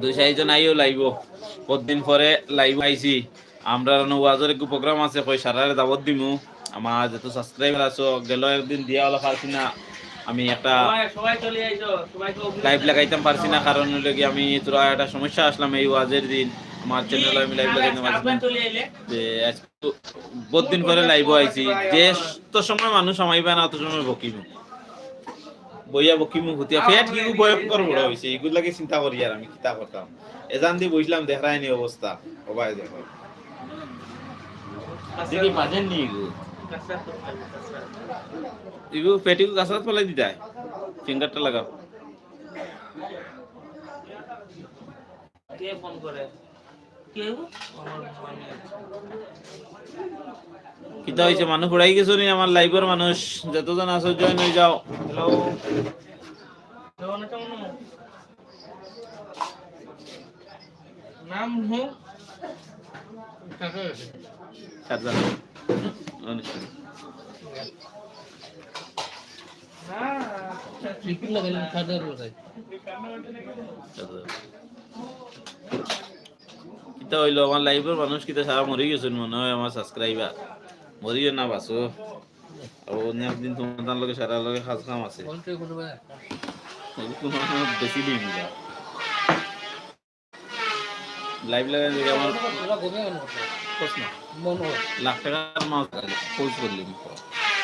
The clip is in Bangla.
দুই চারিজন আইও লাইব কতদিন পরে লাইভ আইছি। আমরা ওয়াজের একটু প্রোগ্রাম আছে কই সারারে দাবত দিমু। আমার যত সাবস্ক্রাইবার আছো গেল একদিন দিয়া হলো পারছি না। আমি একটা লাইভ লাগাইতাম পারছি না কারণ হলো কি আমি তোরা একটা সমস্যা আসলাম এই ওয়াজের দিন। আমার চ্যানেল আমি লাইভ লাগাইতে পারছি যে বহুত দিন পরে লাইভ আইছি। যে তো সময় মানুষ আমাইবা না অত সময় বকিমু বইয়া বকিমু হতিয়া ফেট কি ভয়ঙ্কর বড় হইছে এগুলাকে চিন্তা করি আর আমি কিতা করতাম। এজান দিয়ে বসলাম দেখাই নি অবস্থা। সবাই দেখো দেখি বাজেন নি এগু এগু পেটিকু কাছাত ফলাই দিতাই ফিঙ্গারটা লাগাও। কে ফোন করে? কিতা হইছে? মানুষ পড়াই গেছো নি? আমার লাইভের মানুষ যতজন আছো জয়েন হয়ে যাও। নাম হো ট্রিপিং খাদার কিতা হইল আমার লাইভের মানুষ কিতা সারা মরি গেছেন মনে হয় আমার সাবস্ক্রাইবার মরিও না বাসো আর অন্য একদিন তোমার লগে সারা লগে খাস কাম আছে বেশি দিন লাইভ লাগাই দেখে আমার লাখ টাকার মাছ খোঁজ করলি